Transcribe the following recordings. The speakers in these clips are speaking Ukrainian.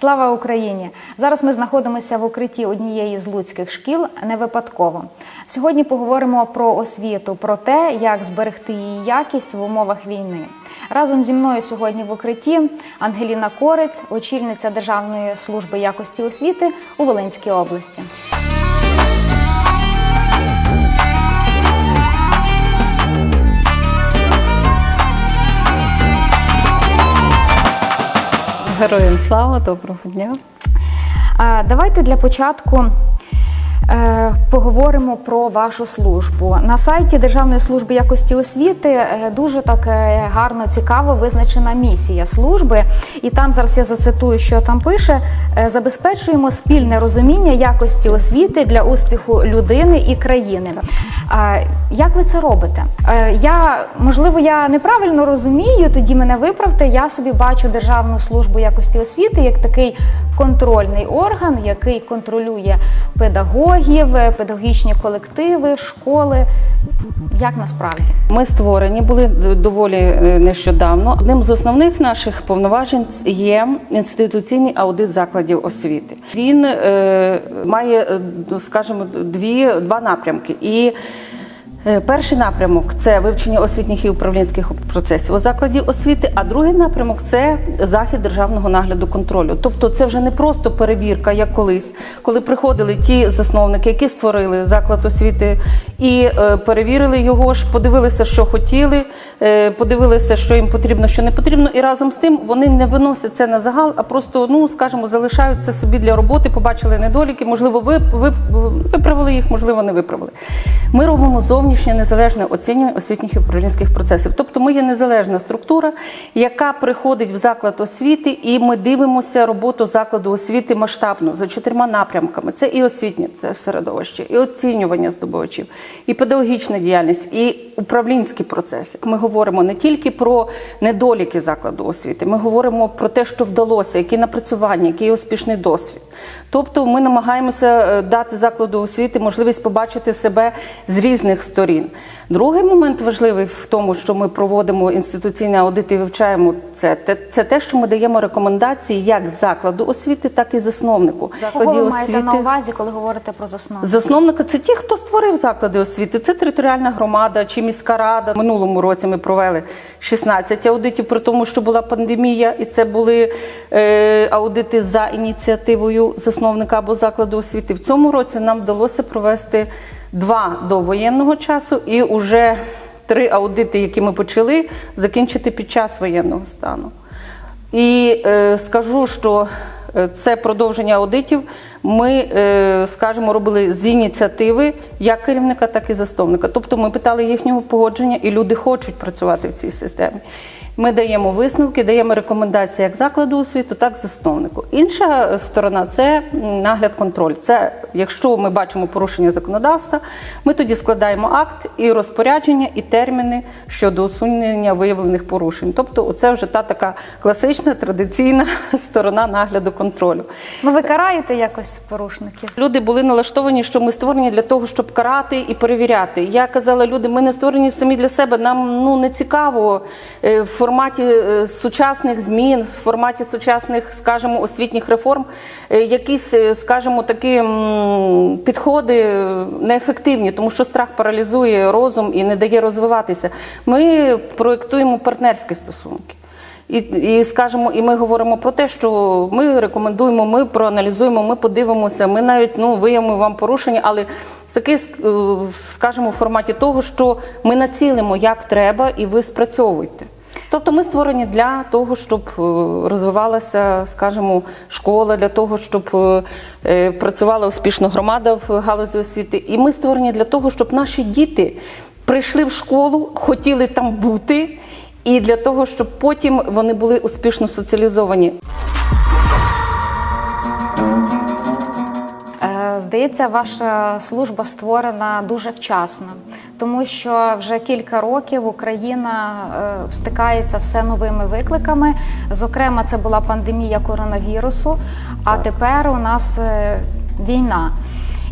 Слава Україні! Зараз ми знаходимося в укритті однієї з луцьких шкіл не випадково. Сьогодні поговоримо про освіту, про те, як зберегти її якість в умовах війни. Разом зі мною сьогодні в укритті Ангеліна Корець, очільниця Державної служби якості освіти у Волинській області. Героям слава, доброго дня. Давайте для початку е, поговоримо про вашу службу. На сайті Державної служби якості освіти е, дуже так гарно цікаво визначена місія служби. І там зараз я зацитую, що там пише: е, забезпечуємо спільне розуміння якості освіти для успіху людини і країни. Як ви це робите? Е, Я можливо, я неправильно розумію, тоді мене виправте. Я собі бачу Державну службу якості освіти як такий контрольний орган, який контролює педагогів, е, педагогічні колективи, школи. Як насправді? Ми створені були доволі е, нещодавно. Одним з основних наших повноважень є інституційний аудит закладів освіти. Він е, має, е, скажімо, дві два напрямки. І Перший напрямок це вивчення освітніх і управлінських процесів у закладі освіти, а другий напрямок це захід державного нагляду контролю. Тобто, це вже не просто перевірка, як колись, коли приходили ті засновники, які створили заклад освіти, і е, перевірили його ж, подивилися, що хотіли, е, подивилися, що їм потрібно, що не потрібно, і разом з тим вони не виносять це на загал, а просто, ну скажімо, залишають це собі для роботи, побачили недоліки, можливо, ви, ви виправили їх, можливо, не виправили. Ми робимо зовнішнє незалежне оцінювання освітніх і управлінських процесів. Тобто ми є незалежна структура, яка приходить в заклад освіти, і ми дивимося роботу закладу освіти масштабно за чотирма напрямками: це і освітнє це середовище, і оцінювання здобувачів, і педагогічна діяльність, і управлінські процеси. Ми говоримо не тільки про недоліки закладу освіти, ми говоримо про те, що вдалося, які напрацювання, який успішний досвід. Тобто, ми намагаємося е, дати закладу освіти можливість побачити себе з різних сторін. Другий момент важливий в тому, що ми проводимо інституційний аудит і вивчаємо це. те- Це те, що ми даємо рекомендації як закладу освіти, так і засновнику. Кого ви маєте на увазі, коли говорите про засновників? Засновники це ті, хто створив заклади освіти. Це територіальна громада чи міська рада. В минулому році ми провели 16 аудитів, при тому, що була пандемія, і це були е, аудити за ініціативою засновника або закладу освіти. В цьому році нам вдалося провести два до воєнного часу і уже три аудити, які ми почали, закінчити під час воєнного стану. І е, скажу, що е, це продовження аудитів. Ми, е, скажімо, робили з ініціативи як керівника, так і засновника. Тобто ми питали їхнього погодження, і люди хочуть працювати в цій системі. Ми даємо висновки, даємо рекомендації як закладу освіту, так і засновнику. Інша сторона це нагляд контроль. Це якщо ми бачимо порушення законодавства, ми тоді складаємо акт і розпорядження, і терміни щодо усунення виявлених порушень. Тобто, це вже та така класична традиційна сторона нагляду контролю. Ну, ви караєте якось порушників? Люди були налаштовані, що ми створені для того, щоб карати і перевіряти. Я казала, люди, ми не створені самі для себе. Нам ну не цікаво е, в форматі е, сучасних змін, в форматі сучасних, скажімо, освітніх реформ, е, якісь, е, скажімо, такі підходи неефективні, тому що страх паралізує розум і не дає розвиватися. Ми проєктуємо партнерські стосунки. І, і скажемо, і ми говоримо про те, що ми рекомендуємо, ми проаналізуємо, ми подивимося, ми навіть ну виявимо вам порушення, але е, скажімо, в форматі того, що ми націлимо як треба, і ви спрацьовуєте. Тобто ми створені для того, щоб е, розвивалася, скажімо, школа, для того, щоб е, е, працювала успішно громада в галузі освіти. І ми створені для того, щоб наші діти прийшли в школу, хотіли там бути, і для того, щоб потім вони були успішно соціалізовані. Здається, ваша служба створена дуже вчасно, тому що вже кілька років Україна е, стикається все новими викликами. Зокрема, це була пандемія коронавірусу, а тепер у нас е, війна.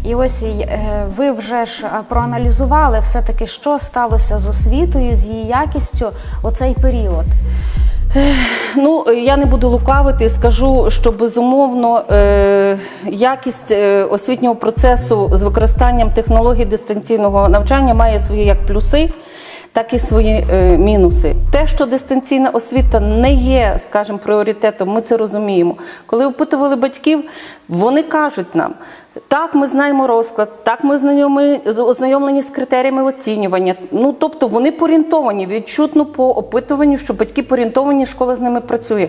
І ось е, ви вже ж проаналізували все таки, що сталося з освітою, з її якістю у цей період. Ну, я не буду лукавити скажу, що безумовно е, якість е, освітнього процесу з використанням технологій дистанційного навчання має свої як плюси, так і свої е, мінуси. Те, що дистанційна освіта не є, скажімо, пріоритетом, ми це розуміємо. Коли опитували батьків, вони кажуть нам. Так, ми знаємо розклад, так ми ознайомлені з критеріями оцінювання. Ну тобто вони порієнтовані відчутно по опитуванню, що батьки порієнтовані, школа з ними працює.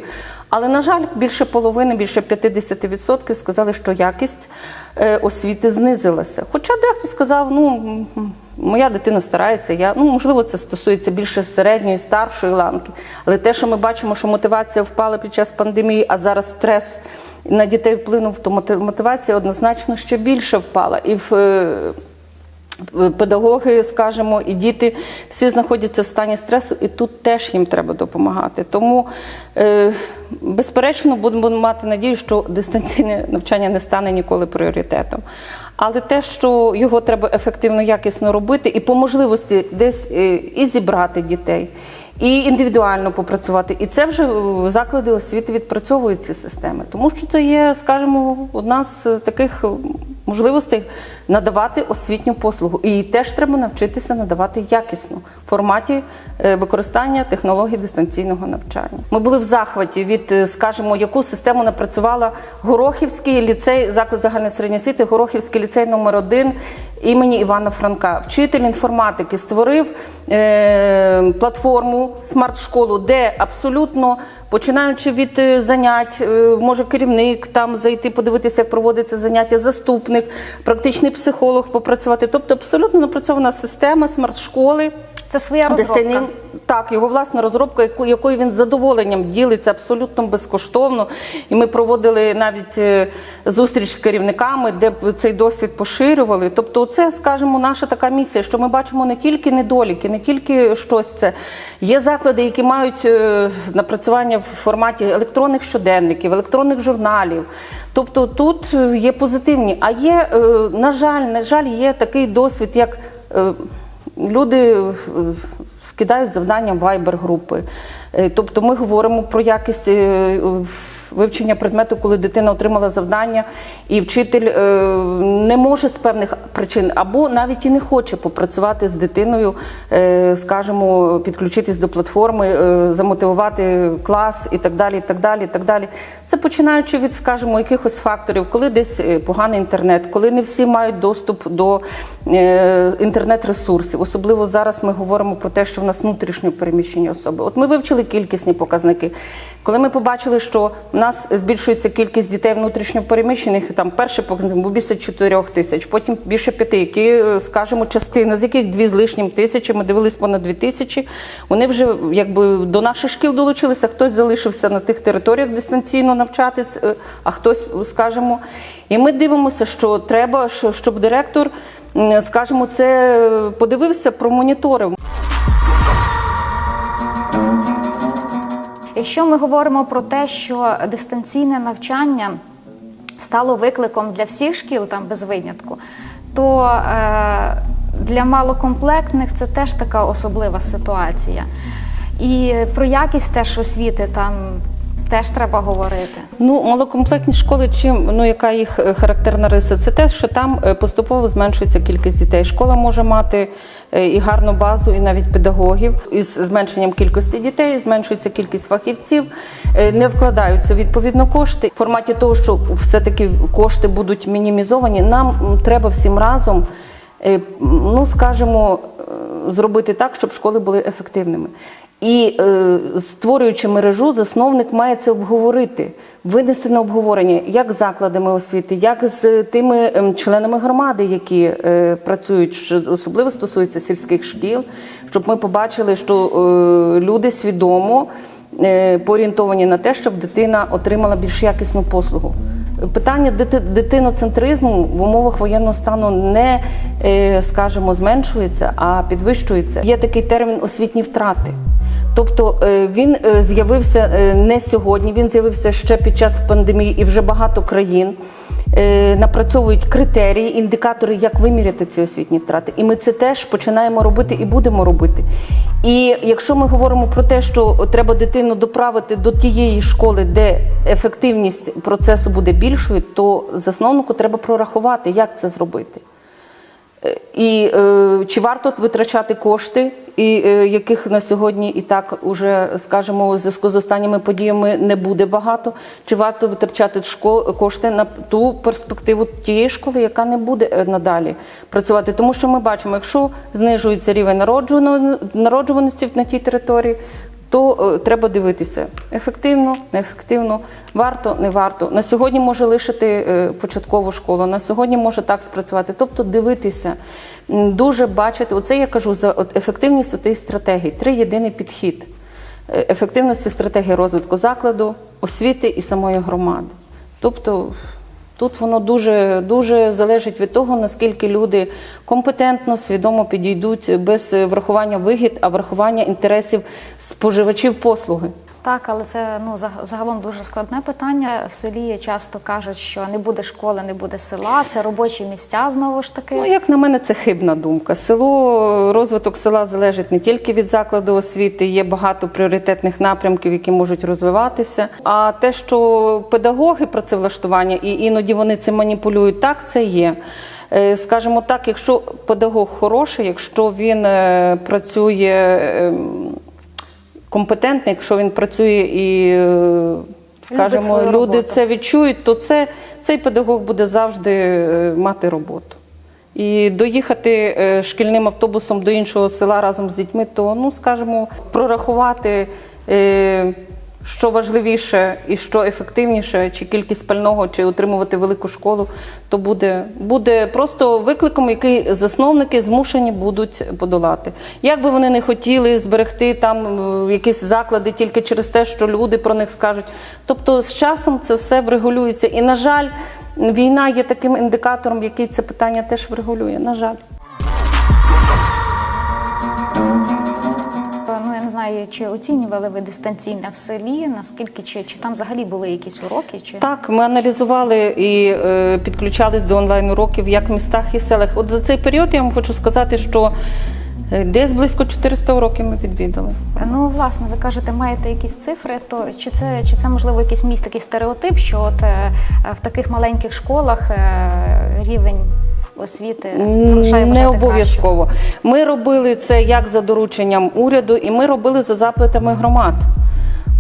Але на жаль, більше половини, більше 50% сказали, що якість е, освіти знизилася. Хоча дехто сказав, ну моя дитина старається, я ну можливо, це стосується більше середньої, старшої ланки. Але те, що ми бачимо, що мотивація впала під час пандемії, а зараз стрес на дітей вплинув, то мотивація однозначно ще більше впала. І в е, педагоги, скажімо, і діти всі знаходяться в стані стресу, і тут теж їм треба допомагати. Тому, е, безперечно, будемо мати надію, що дистанційне навчання не стане ніколи пріоритетом. Але те, що його треба ефективно, якісно робити, і по можливості десь е, і зібрати дітей. І індивідуально попрацювати, і це вже е, заклади освіти відпрацьовують ці системи, тому що це є, скажімо, одна з таких можливостей надавати освітню послугу. І теж треба навчитися надавати якісно в форматі е, використання технологій дистанційного навчання. Ми були в захваті від, е, скажімо, яку систему напрацювала Горохівський ліцей, заклад загальної середньої освіти, Горохівський ліцей номер 1 імені Івана Франка. Вчитель інформатики створив е, платформу смарт-школу, де абсолютно починаючи від е, занять, е, може керівник там зайти, подивитися, як проводиться заняття, заступник, практичний психолог попрацювати. Тобто абсолютно напрацьована система смарт-школи. Це своя розробка. Дистанційним- так, його власна розробка, яку, якою він з задоволенням ділиться абсолютно безкоштовно. І ми проводили навіть е, зустріч з керівниками, де цей досвід поширювали. Тобто, це, скажімо, наша така місія, що ми бачимо не тільки недоліки, не тільки щось це. Є заклади, які мають е, напрацювання в форматі електронних щоденників, електронних журналів. Тобто тут е, є позитивні. А є, на жаль, на жаль, є такий досвід, як. Люди е, скидають завдання в Viber групи. Е, Тобто ми говоримо про якість е, вивчення предмету, коли дитина отримала завдання, і вчитель е, не може з певних причин або навіть і не хоче попрацювати з дитиною, е, скажімо, підключитись до платформи, е, замотивувати клас і так далі. і так далі, і так далі. Це починаючи від, скажімо, якихось факторів, коли десь поганий інтернет, коли не всі мають доступ до інтернет-ресурсів. Особливо зараз ми говоримо про те, що в нас внутрішньо переміщені особи. От ми вивчили кількісні показники. Коли ми побачили, що в нас збільшується кількість дітей внутрішньо переміщених, там перший показник більше 4 тисяч, потім більше п'яти, які, е, скажімо, частина, з яких дві з лишнім тисячі, ми дивились понад дві тисячі. Вони вже якби до наших шкіл долучилися, хтось залишився на тих територіях дистанційно навчатись, е, а хтось, скажімо. І ми дивимося, що треба, щоб директор, скажімо, це е, подивився, промоніторив. Якщо ми говоримо про те, що дистанційне навчання стало викликом для всіх шкіл, там без винятку, то е, для малокомплектних це теж така особлива ситуація. І про якість теж освіти там теж треба говорити. Ну, малокомплектні школи, чим ну яка їх е, характерна риса? Це те, що там е, поступово зменшується кількість дітей. Школа може мати е, і гарну базу, і навіть педагогів. Із зменшенням кількості дітей зменшується кількість фахівців, не вкладаються відповідно кошти. В форматі того, що все-таки кошти будуть мінімізовані, нам треба всім разом. Ну, скажімо, зробити так, щоб школи були ефективними. І е, створюючи мережу, засновник має це обговорити, винести на обговорення як з закладами освіти, як з тими ем, членами громади, які е, працюють, що особливо стосується сільських шкіл, щоб ми побачили, що е, люди свідомо е, поорієнтовані на те, щоб дитина отримала більш якісну послугу. Питання дити- дитиноцентризму в умовах воєнного стану не, е, скажімо, зменшується, а підвищується. Є такий термін освітні втрати. Тобто е, він е, з'явився е, не сьогодні, він з'явився ще під час пандемії, і вже багато країн напрацьовують критерії, індикатори, як виміряти ці освітні втрати. І ми це теж починаємо робити і будемо робити. І якщо ми говоримо про те, що треба дитину доправити до тієї школи, де ефективність процесу буде більшою, то засновнику треба прорахувати, як це зробити. І е, чи варто витрачати кошти, і е, яких на сьогодні і так уже скажімо, у зв'язку з останніми подіями не буде багато? Чи варто витрачати шко- кошти на ту перспективу тієї школи, яка не буде е, надалі працювати? Тому що ми бачимо, якщо знижується рівень народжувано- народжуваності на тій території, то е, треба дивитися ефективно, неефективно, варто, не варто. На сьогодні може лишити е, початкову школу, на сьогодні може так спрацювати. Тобто дивитися, дуже бачити. Оце я кажу за ефективність тієї стратегії. Три єдиний підхід Е, ефективності стратегії розвитку закладу, освіти і самої громади. Тобто Тут воно дуже дуже залежить від того, наскільки люди компетентно, свідомо підійдуть без врахування вигід, а врахування інтересів споживачів послуги. Так, але це ну заг- загалом дуже складне питання. В селі часто кажуть, що не буде школи, не буде села. Це робочі місця знову ж таки. Ну, як на мене, це хибна думка. Село, розвиток села залежить не тільки від закладу освіти, є багато пріоритетних напрямків, які можуть розвиватися. А те, що педагоги працевлаштування і іноді вони цим маніпулюють, так це є. Е, Скажімо так, якщо педагог хороший, якщо він е, працює ем, компетентний, якщо він працює і, е, скажімо, люди роботу. це відчують, то це, цей педагог буде завжди е, мати роботу. І доїхати е, шкільним автобусом до іншого села разом з дітьми, то, ну, скажімо, прорахувати, що важливіше і що ефективніше, чи кількість пального, чи отримувати велику школу, то буде, буде просто викликом, який засновники змушені будуть подолати. Як би вони не хотіли зберегти там е, якісь заклади тільки через те, що люди про них скажуть. Тобто з часом це все врегулюється. І, на жаль, війна є таким індикатором, який це питання теж врегулює. На жаль. Знаю, чи оцінювали ви дистанційне в селі, наскільки чи, чи там взагалі були якісь уроки? Чи Так, ми аналізували і е, підключались до онлайн уроків як в містах і селах. От за цей період я вам хочу сказати, що е, десь близько 400 уроків ми відвідали. Ну, власне, ви кажете, маєте якісь цифри, то чи це чи це можливо якийсь міст, такий стереотип, що от е, в таких маленьких школах е, рівень освіти залишає Не обов'язково. Ми робили це як за дорученням уряду, і ми робили за запитами громад.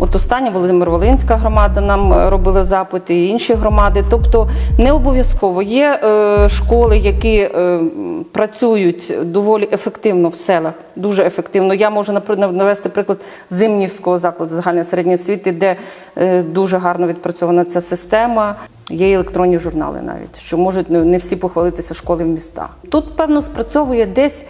От остання Володимир Волинська громада нам е, робила запити, і інші громади. Тобто не обов'язково є е, школи, які е, працюють доволі ефективно в селах, дуже ефективно. Я можу навести приклад Зимнівського закладу загальної середньої освіти, де е, дуже гарно відпрацьована ця система. Є електронні журнали навіть, що можуть не всі похвалитися школи в містах. Тут, певно, спрацьовує десь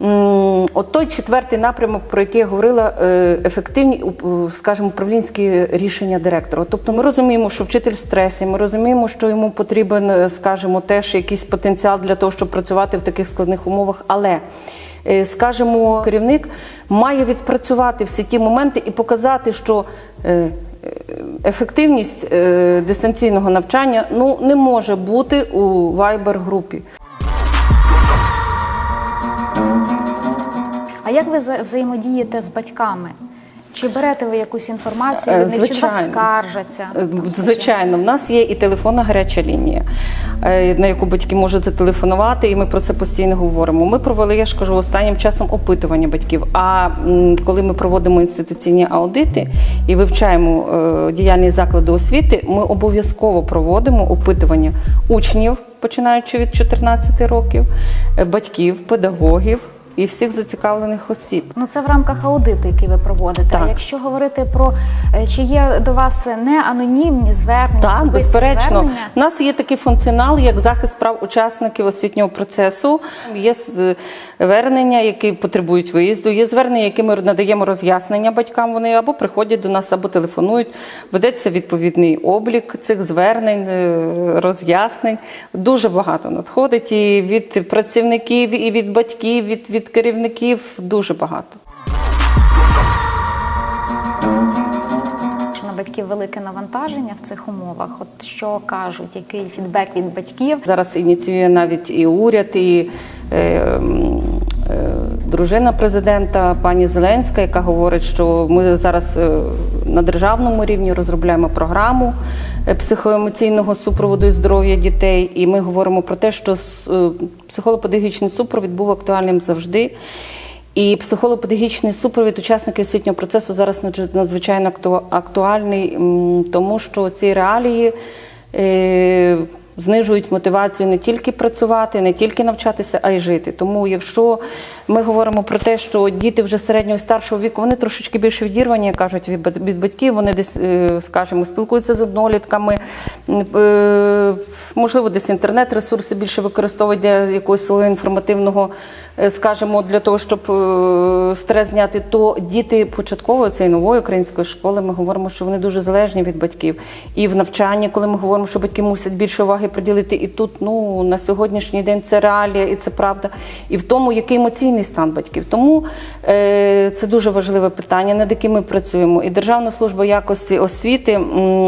от той четвертий напрямок, про який я говорила, е, ефективні, скажімо, управлінські рішення директора. Тобто ми розуміємо, що вчитель в стресі, ми розуміємо, що йому потрібен, е, скажімо, теж якийсь потенціал для того, щоб працювати в таких складних умовах, але е, скажімо, керівник має відпрацювати всі ті моменти і показати, що ефективність дистанційного навчання ну не може бути у Viber групі. А як ви вза- взаємодієте з батьками? Чи берете ви якусь інформацію від них, чи вас скаржаться? Е, Звичайно, в нас є і телефонна гаряча лінія, е, на яку батьки можуть зателефонувати, і ми про це постійно говоримо. Ми провели, я ж кажу, останнім часом опитування батьків. А коли ми проводимо інституційні аудити і вивчаємо е, діяльність закладу освіти, ми обов'язково проводимо опитування учнів, починаючи від 14 років, батьків, педагогів і всіх зацікавлених осіб. Ну це в рамках аудиту, який ви проводите. Так. А якщо говорити про е, чи є до вас не анонімні звернення, Так, безперечно. звернення? У нас є такий функціонал, як захист прав учасників освітнього процесу. Є звернення, які потребують виїзду. Є звернення, які ми надаємо роз'яснення батькам. Вони або приходять до нас, або телефонують. Ведеться відповідний облік цих звернень, е, роз'яснень. Дуже багато надходить і від працівників, і від батьків, від, від керівників дуже багато. Батьків велике навантаження в цих умовах. От що кажуть, який фідбек від батьків зараз ініціює навіть і уряд, і е, дружина президента пані Зеленська, яка говорить, що ми зараз е, на державному рівні розробляємо програму е, психоемоційного супроводу і здоров'я дітей. І ми говоримо про те, що е, супровід був актуальним завжди. І психолого-педагогічний супровід учасників освітнього процесу зараз надзвичайно актуальний, тому що ці реалії знижують мотивацію не тільки працювати, не тільки навчатися, а й жити. Тому, якщо ми говоримо про те, що діти вже середнього і старшого віку, вони трошечки більше відірвані, як кажуть від бат- батьків, вони десь, е, скажімо, спілкуються з однолітками, е, можливо, десь інтернет-ресурси більше використовують для якогось свого інформативного, е, скажімо, для того, щоб стрес зняти, то діти початкової цієї нової української школи ми говоримо, що вони дуже залежні від батьків. І в навчанні, коли ми говоримо, що батьки мусять більше уваги приділити, і тут ну на сьогоднішній день це реалія і це правда. І в тому, який емоційний стан батьків. Тому е, це дуже важливе питання, над яким ми працюємо. І Державна служба якості освіти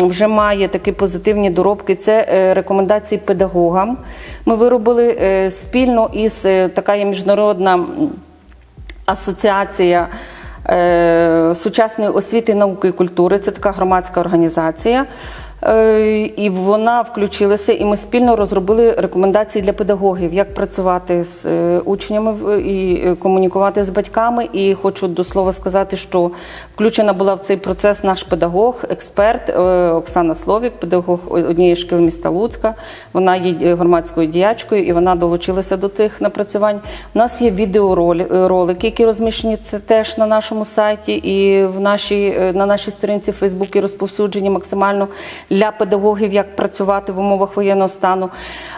вже має такі позитивні доробки. Це е, рекомендації педагогам. Ми виробили е, спільно із така є міжнародна. асоціація сучасної освіти, науки і культури. Це така громадська організація. Е, І вона включилася, і ми спільно розробили рекомендації для педагогів, як працювати з е, учнями і е, комунікувати з батьками. І хочу до слова сказати, що включена була в цей процес наш педагог, експерт Оксана Словік, педагог однієї шкіл міста Луцька. Вона є громадською діячкою і вона долучилася до тих напрацювань. У нас є відеоролики, які розміщені це теж на нашому сайті і в нашій, на нашій сторінці в Фейсбуці розповсюджені максимально для педагогів, як працювати в умовах воєнного стану.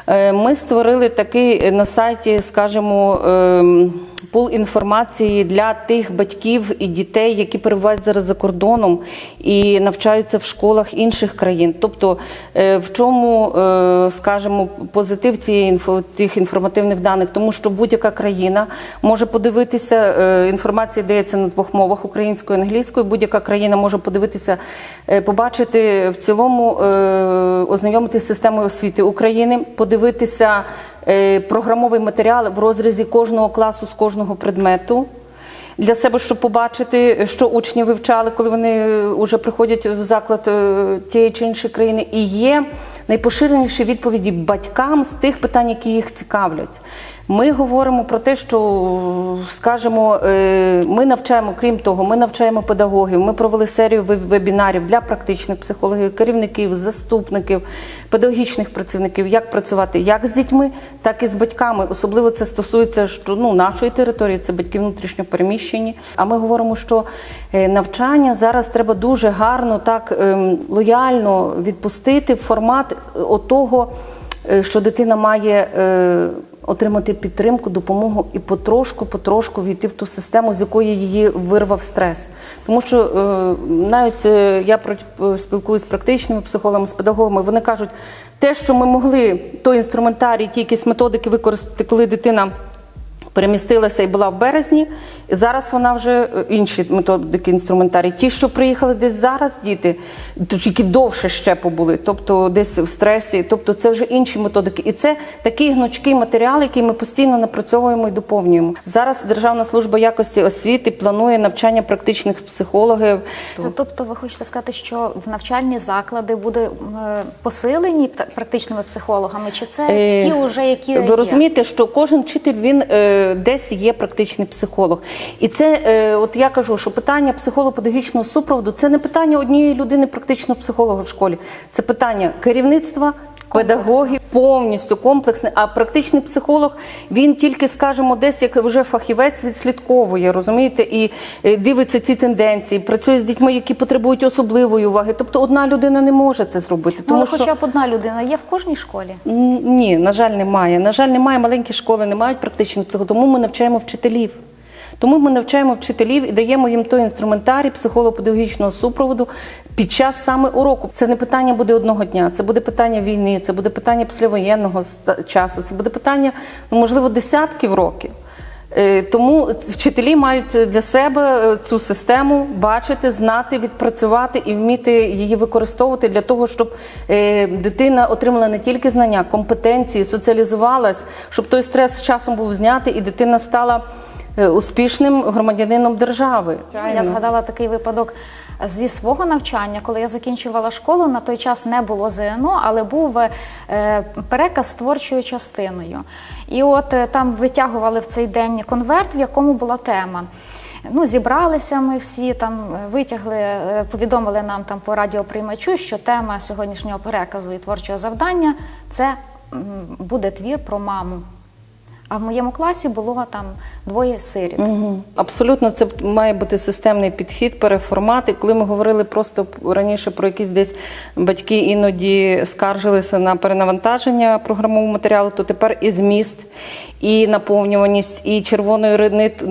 Е, Ми створили такий е, на сайті, скажімо, ем, пул інформації для тих батьків і дітей, які перебувають зараз за кордоном і навчаються в школах інших країн. Тобто, е, в чому, е, скажімо, позитив цієї тих інформативних даних, тому що будь-яка країна може подивитися. е, Інформація дається на двох мовах українською і англійською. Будь-яка країна може подивитися, побачити в цілому, ознайомитися з системою освіти України, подивитися програмовий матеріал в розрізі кожного класу з кожного предмету. Для себе, щоб побачити, що учні вивчали, коли вони вже приходять в заклад е, тієї чи іншої країни, і є найпоширеніші відповіді батькам з тих питань, які їх цікавлять. Ми говоримо про те, що скажімо, е, ми навчаємо, крім того, ми навчаємо педагогів. Ми провели серію веб- вебінарів для практичних психологів, керівників, заступників, педагогічних працівників, як працювати як з дітьми, так і з батьками. Особливо це стосується що ну нашої території, це батьки внутрішньо переміщені. А ми говоримо, що е, навчання зараз треба дуже гарно, так ем, лояльно відпустити в формат е, отого, що дитина має. Е, Отримати підтримку, допомогу і потрошку, потрошку війти в ту систему, з якої її вирвав стрес. Тому що е, навіть е, я про- спілкуюся з практичними психологами, з педагогами. Вони кажуть, те, що ми могли той інструментарій, ті якісь методики використати, коли дитина перемістилася і була в березні, і зараз вона вже е, інші методики інструментарій. Ті, що приїхали десь зараз, діти, які довше ще побули, тобто десь в стресі, тобто це вже інші методики. І це такий гнучкий матеріал, який ми постійно напрацьовуємо і доповнюємо. Зараз Державна служба якості освіти планує навчання практичних психологів. Це тобто, ви хочете сказати, що в навчальні заклади буде посилені практичними психологами, чи це Е, ті, уже які ви розумієте, що кожен вчитель він е, десь є практичний психолог, і це е, от я кажу, що питання психолого-педагогічного супроводу це не питання однієї людини, практичного психолога в школі, це питання керівництва. Педагогів повністю комплексний, а практичний психолог він тільки, скажімо, десь як вже фахівець відслідковує, розумієте, і е, дивиться ці тенденції, працює з дітьми, які потребують особливої уваги. Тобто одна людина не може це зробити, Ну, тому що хоча б одна людина є в кожній школі. Ні, на жаль, немає. На жаль, немає. Маленькі школи не мають практичних психологів, тому ми навчаємо вчителів. Тому ми навчаємо вчителів і даємо їм той інструментарій психолого-педагогічного супроводу під час саме уроку. Це не питання буде одного дня, це буде питання війни, це буде питання післявоєнного часу, це буде питання, ну, можливо, десятків років. Е, Тому вчителі мають для себе е, цю систему бачити, знати, відпрацювати і вміти її використовувати для того, щоб е, дитина отримала не тільки знання, компетенції, соціалізувалась, щоб той стрес з часом був знятий і дитина стала успішним громадянином держави. Я згадала такий випадок зі свого навчання, коли я закінчувала школу. На той час не було ЗНО, але був е, переказ творчою частиною. І от е, там витягували в цей день конверт, в якому була тема. Ну, зібралися ми всі там, е, витягли, е, повідомили нам там по радіоприймачу, що тема сьогоднішнього переказу і творчого завдання це буде твір про маму. А в моєму класі було там двоє сиріт. Мгм. Абсолютно, це має бути системний підхід, переформат. І коли ми говорили просто раніше про якісь десь батьки іноді скаржилися на перенавантаження програмового матеріалу, то тепер і зміст, і наповнюваність, і червоною нит-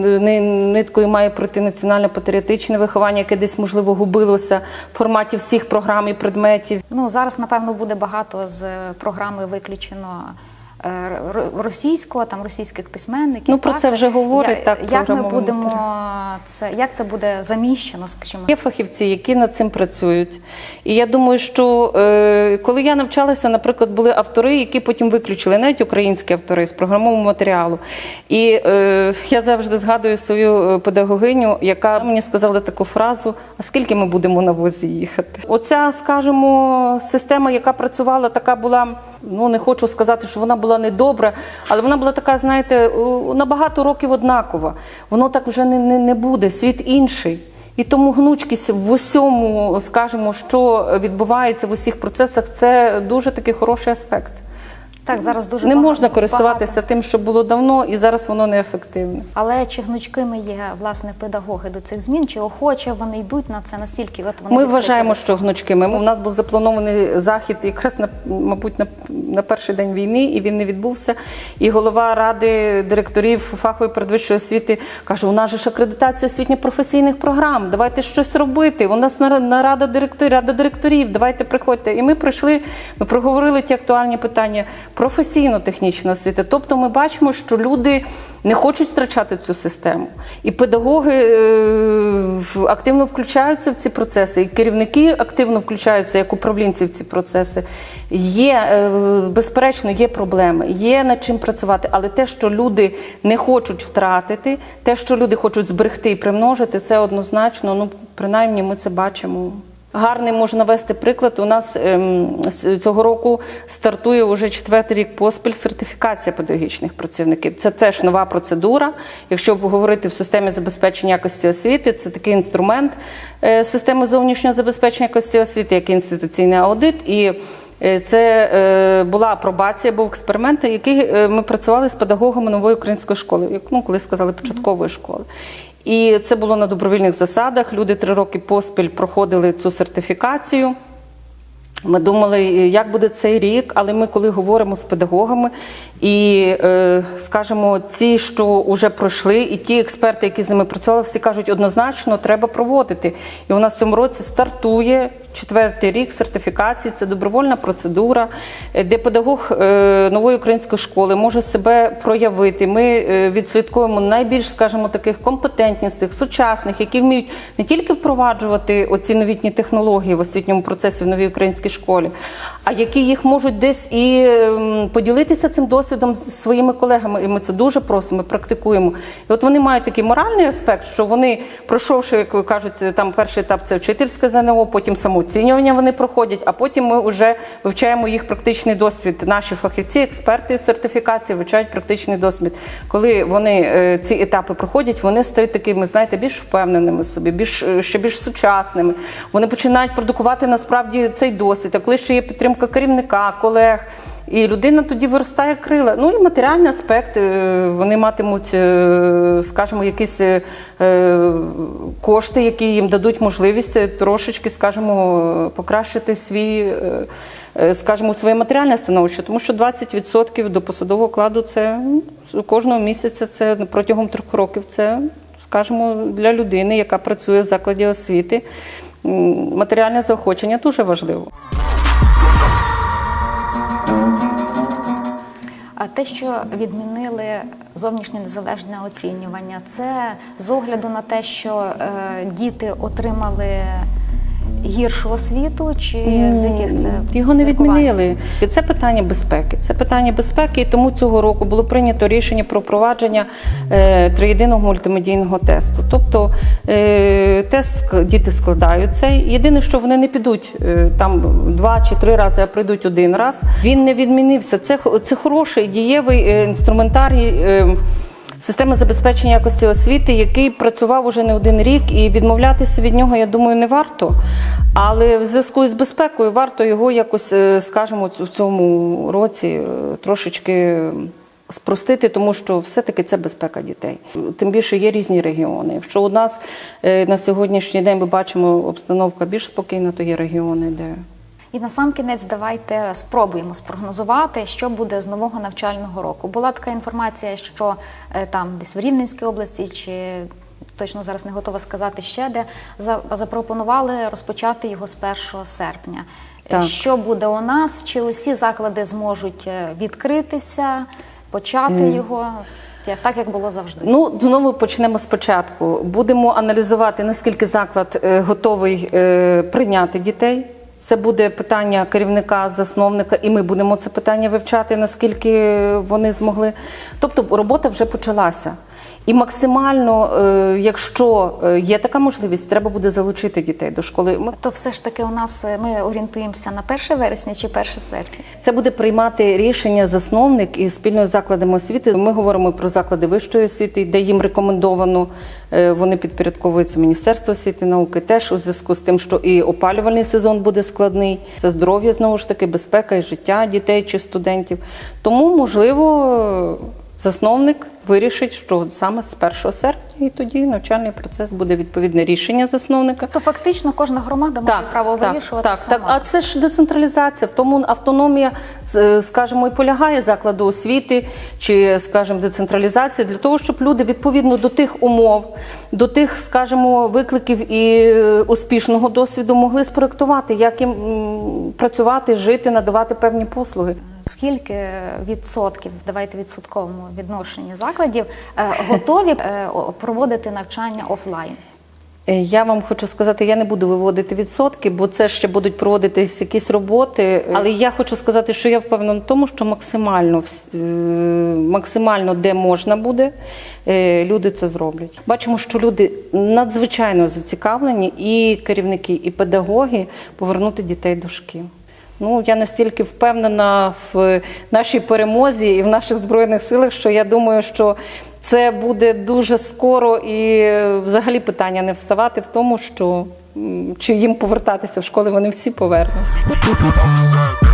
ниткою має пройти національно-патріотичне виховання, яке десь можливо губилося в форматі всіх програм і предметів. Ну зараз напевно буде багато з е, програми виключено. Е, Російського, там російських письменників. Ну, про це вже говорить, Я- так, Як ми будемо це, як це буде заміщено, скажімо? Є фахівці, які над цим працюють. І я думаю, що е, коли я навчалася, наприклад, були автори, які потім виключили, навіть українські автори з програмового матеріалу. І е, я завжди згадую свою педагогиню, яка мені сказала таку фразу: а скільки ми будемо на возі їхати? Оця, скажімо, система, яка працювала, така була, ну не хочу сказати, що вона була недобра, але вона була така, знаєте, на багато років однакова. Воно так вже не, не, не буде, світ інший. І тому гнучкість в усьому, скажімо, що відбувається в усіх процесах, це дуже такий хороший аспект. Так, зараз дуже Не багато- можна користуватися багато. тим, що було давно, і зараз воно неефективне. Але чи гнучкими є власне педагоги до цих змін? Чи охоче вони йдуть на це настільки? От вони Ми вважаємо, що гнучкими. У нас був запланований захід якраз на мабуть на, на перший день війни, і він не відбувся. І голова ради директорів фахової передвищої освіти каже: у нас же ж акредитація освітньо-професійних програм. Давайте щось робити. У нас на- нарада директорів, рада директорів. Давайте приходьте. І ми прийшли. Ми проговорили ті актуальні питання професійно-технічної освіти. Тобто, ми бачимо, що люди не хочуть втрачати цю систему, і педагоги е, активно включаються в ці процеси, і керівники активно включаються як управлінці в ці процеси. Є е, безперечно, є проблеми, є над чим працювати, але те, що люди не хочуть втратити, те, що люди хочуть зберегти і примножити, це однозначно. Ну принаймні, ми це бачимо. Гарний можна навести приклад. У нас ем, цього року стартує уже четвертий рік поспіль сертифікація педагогічних працівників. Це теж нова процедура. Якщо говорити в системі забезпечення якості освіти, це такий інструмент е, системи зовнішнього забезпечення якості освіти, як інституційний аудит. І е, це е, була апробація, був експеримент, який ми працювали з педагогами нової української школи, як ну коли сказали початкової школи. І це було на добровільних засадах. Люди три роки поспіль проходили цю сертифікацію. Ми думали, як буде цей рік, але ми, коли говоримо з педагогами, і е, скажімо, ці, що вже пройшли, і ті експерти, які з ними працювали, всі кажуть, однозначно треба проводити. І у нас в цьому році стартує четвертий рік сертифікації. Це добровольна процедура, е, де педагог е, нової української школи може себе проявити. Ми е, відслідковуємо найбільш, скажімо, таких компетентністих, сучасних, які вміють не тільки впроваджувати оці новітні технології в освітньому процесі в новій українській школі, а які їх можуть десь і ем, поділитися цим досвідом з своїми колегами. І ми це дуже просимо, практикуємо. І от вони мають такий моральний аспект, що вони, пройшовши, як кажуть, там перший етап це вчительське ЗНО, потім самооцінювання вони проходять, а потім ми вже вивчаємо їх практичний досвід. Наші фахівці, експерти з сертифікації вивчають практичний досвід. Коли вони е, ці етапи проходять, вони стають такими, знаєте, більш впевненими собі, більш е, ще більш сучасними. Вони починають продукувати насправді цей досвід. А коли ще є підтримка керівника, колег. І людина тоді виростає крила. Ну і матеріальний аспект. е, Вони матимуть, е, скажімо, якісь е, кошти, які їм дадуть можливість трошечки, скажімо, покращити свій, скажімо, своє матеріальне становище. Тому що 20% до посадового окладу це ну, кожного місяця, це протягом трьох років. Це, скажімо, для людини, яка працює в закладі освіти. Матеріальне заохочення дуже важливо. А те, що відмінили зовнішнє незалежне оцінювання, це з огляду на те, що е, діти отримали гіршу освіту, чи з яких це Його не відмінили. І це питання безпеки. Це питання безпеки, і тому цього року було прийнято рішення про впровадження е, триєдиного мультимедійного тесту. Тобто е, тест діти складають цей. Єдине, що вони не підуть е, там два чи три рази, а прийдуть один раз. Він не відмінився. Це, це хороший дієвий е, інструментарій. е, Системи забезпечення якості освіти, який працював уже не один рік, і відмовлятися від нього, я думаю, не варто. Але в зв'язку з безпекою варто його якось, е, скажімо, в цьому році е, трошечки спростити, тому що все-таки це безпека дітей. Тим більше є різні регіони. Якщо у нас е, на сьогоднішній день ми бачимо обстановка більш спокійна, то є регіони, де І на сам кінець давайте спробуємо спрогнозувати, що буде з нового навчального року. Була така інформація, що е, там десь в Рівненській області, чи точно зараз не готова сказати ще де, запропонували розпочати його з 1 серпня. Так. Що буде у нас? Чи усі заклади зможуть е, відкритися, почати його так, як було завжди? Ну, знову почнемо спочатку. Будемо аналізувати, наскільки заклад е, готовий прийняти дітей. Це буде питання керівника, засновника, і ми будемо це питання вивчати, наскільки вони змогли. Тобто робота вже почалася. І максимально, е, якщо е, є така можливість, треба буде залучити дітей до школи. Ми То все ж таки у нас е, ми орієнтуємося на 1 вересня чи 1 серпня. Це буде приймати рішення засновник і спільно з закладами освіти. Ми говоримо про заклади вищої освіти, де їм рекомендовано. Вони підпорядковуються Міністерству освіти і науки теж у зв'язку з тим, що і опалювальний сезон буде складний. Це здоров'я знову ж таки, безпека і життя дітей чи студентів. Тому, можливо, засновник вирішить, що саме з 1 серпня, і тоді навчальний процес буде відповідне рішення засновника. То фактично кожна громада має право вирішувати так, сама. так. А це ж децентралізація. В тому автономія, з- скажімо, і полягає закладу освіти чи, скажімо, децентралізація для того, щоб люди відповідно до тих умов, до тих, скажімо, викликів і е, успішного досвіду могли спроектувати, як їм працювати, жити, надавати певні послуги. Скільки відсотків, давайте відсотковому відношенні закладів е, готові е, о- проводити навчання офлайн? Е, Я вам хочу сказати, я не буду виводити відсотки, бо це ще будуть проводитись якісь роботи. Але я хочу сказати, що я впевнена в тому, що максимально е, максимально де можна буде, е, люди це зроблять. Бачимо, що люди надзвичайно зацікавлені, і керівники, і педагоги повернути дітей до шкіл. Ну, я настільки впевнена в нашій перемозі і в наших збройних силах, що я думаю, що це буде дуже скоро і е, взагалі питання не вставати в тому, що чи їм повертатися в школи, вони всі повернуться. Outside.